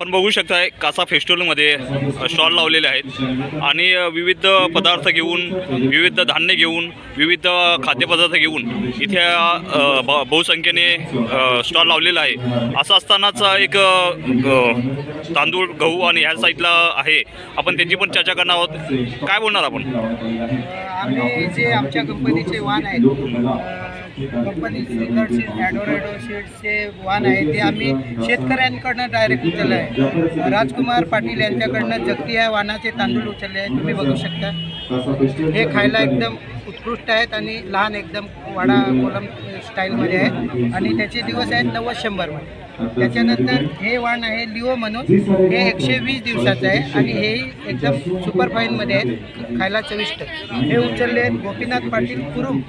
आपण बघू शकताय कासा फेस्टिवलमध्ये स्टॉल लावलेले आहेत. आणि विविध पदार्थ घेऊन विविध धान्य घेऊन विविध खाद्यपदार्थ घेऊन इथे बहुसंख्येने स्टॉल लावलेला आहे. असं असतानाच एक तांदूळ गहू आणि ह्या साईडला आहे. आपण त्यांची पण चर्चा करणार आहोत. काय बोलणार आपण? आम्ही जे आमच्या कंपनीचे वाहन आहेत कंपनी श्रीकर ॲडोरॅडो शीटचे सीड्सचे वाहन आहे ते आम्ही शेतकऱ्यांकडनं डायरेक्ट उचललं आहे. राजकुमार पाटील यांच्याकडनं जगती या वाहनाचे तांदूळ उचलले आहे तुम्ही बघू शकता. हे खायला एकदम उत्कृष्ट आहेत आणि लहान एकदम वाडा कोलम स्टाईलमध्ये आहेत आणि त्याचे दिवस आहेत नव्वद शंभरमध्ये. त्याच्यानंतर हे वाण आहे लिओ म्हणून. हे एकशे वीस दिवसाचं आहे आणि हेही एकदम सुपर फाईनमध्ये आहेत खायला चविष्ट. हे उचलले आहेत गोपीनाथ पाटील कुरुम.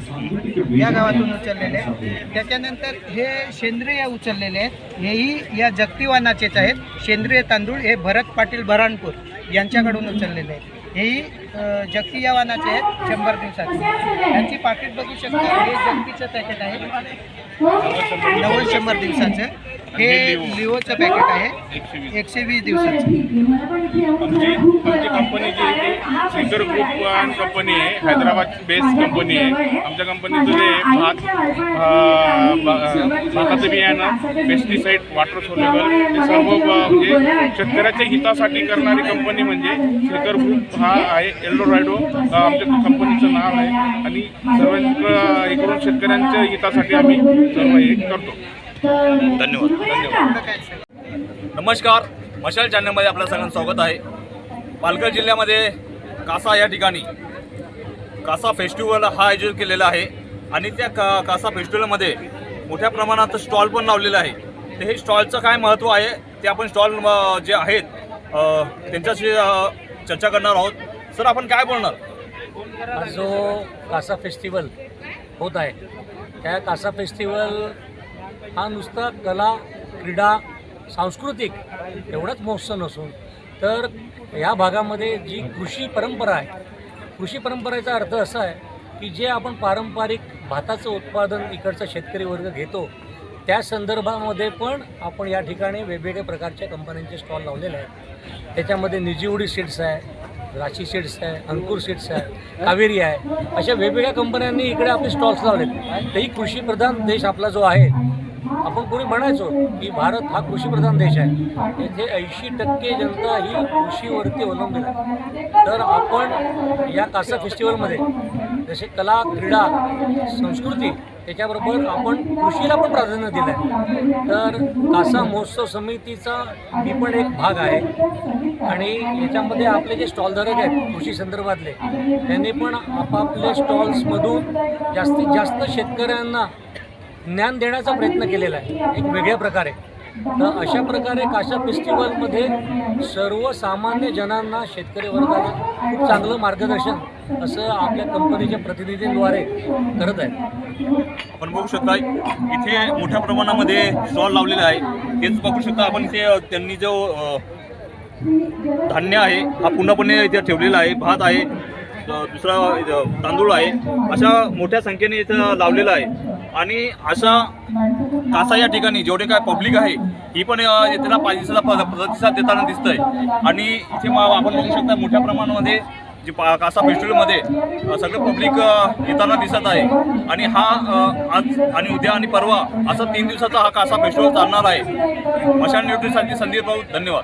या गावातून उचललेले आहेत. त्याच्यानंतर हे सेंद्रिय उचललेले आहेत. हेही या जगतीवानाचेच आहेत. सेंद्रिय तांदूळ हे भरत पाटील बऱ्हाणपूर यांच्याकडून उचललेले आहेत. हेही जगती या वाहनाचे आहेत शंभर दिवसाचे. यांची पाकिट बघू शकता हे जगतीचं पॅकेट आहे. नव्वद शंभर दिवसाचं. हे लिओचं पॅकेट आहे. एकशे वीस दिवसाचं. आमची कंपनी जी आहे ती ग्रुप अँड कंपनी आहे हैदराबाद बेस्ड कंपनी आहे. आमच्या कंपनीचं जे भात भाताचं बियाणं पेस्टिसाईड वॉटर सोलेबल हे सर्व म्हणजे शेतकऱ्याच्या हितासाठी करणारी कंपनी म्हणजे श्रीकर ग्रुप हा आहे. येल्लो रायडो uh, आमच्या कंपनीचं नाव आहे आणि सर्वांकडं uh, हे करून शेतकऱ्यांच्या हितासाठी आम्ही सर्व हे करतो. धन्यवाद नमस्कार मशाल चॅनलमध्ये आपलं सगळ्यांना स्वागत आहे. पालघर जिल्ह्यामध्ये कासा या ठिकाणी कासा फेस्टिवल हा आयोजित केलेला आहे आणि त्या का कासा फेस्टिवलमध्ये मोठ्या प्रमाणात स्टॉल पण लावलेलं आहे. तर हे स्टॉलचं काय महत्त्व आहे ते आपण स्टॉल जे आहेत त्यांच्याशी चर्चा करणार आहोत. सर आपण काय बोलणार? हा जो कासा फेस्टिवल होत आहे त्या कासा फेस्टिवल हा नुसता कला क्रीडा सांस्कृतिक एवढाच महोत्सव नसून तर या भागामध्ये जी कृषी परंपरा आहे कृषी परंपरेचा अर्थ असा आहे की जे आपण पारंपरिक भाताचं उत्पादन इकडचा शेतकरी वर्ग घेतो त्या संदर्भामध्ये पण आपण या ठिकाणी वेगवेगळ्या प्रकारच्या कंपन्यांचे स्टॉल लावलेले आहेत. त्याच्यामध्ये निजीवडी सीड्स आहे राशी सीड्स आहे अंकुर सीड्स आहे कावेरी आहे अशा वेगवेगळ्या कंपन्यांनी इकडे आपले स्टॉल्स लावलेत. तेही कृषीप्रधान देश आपला जो आहे आपण कोणी म्हणायचो की भारत हा कृषीप्रधान देश आहे. येथे ऐंशी टक्के जनता ही कृषीवरती अवलंबून आहे. तर आपण या कासा फेस्टिवलमध्ये जसे कला क्रीडा संस्कृती त्याच्याबरोबर आपण कृषीला पण प्राधान्य दिलं आहे तर कासा महोत्सव समितीचा मी पण एक भाग आहे. आणि याच्यामध्ये आपले जे स्टॉलधारक आहेत कृषी संदर्भातले त्यांनी पण आपापल्या स्टॉल्समधून जास्तीत जास्त शेतकऱ्यांना ज्ञान देण्याचा प्रयत्न केलेला आहे. एक वेगळ्या प्रकारे. तर अशा प्रकारे काशा फेस्टिवलमध्ये सर्वसामान्य जनांना शेतकरी वर्गाला खूप चांगलं मार्गदर्शन असं आपल्या कंपनीच्या प्रतिनिधींद्वारे करत आहे आपण बघू शकता इथे मोठ्या प्रमाणामध्ये स्टॉल लावलेला आहे. तेच बघू शकता आपण इथे त्यांनी जो धान्य आहे हा पूर्णपणे इथे ठेवलेला आहे भात आहे. दुसरा तांदूळ आहे अशा मोठ्या संख्येने इथं लावलेलं आहे. आणि अशा कासा या ठिकाणी जेवढे काय पब्लिक आहे ही पण अ, त्याला पाहिजे प्रतिसाद देताना दिसतंय. आणि इथे आपण बघू शकता मोठ्या प्रमाणामध्ये जे पा कासा फेस्टिवलमध्ये सगळं पब्लिक येताना दिसत आहे. आणि हा आज आणि उद्या आणि परवा असा तीन दिवसाचा हा कासा फेस्टिवल चालणार आहे. मशान न्यूट्रीसाठी संदीप भाऊ धन्यवाद.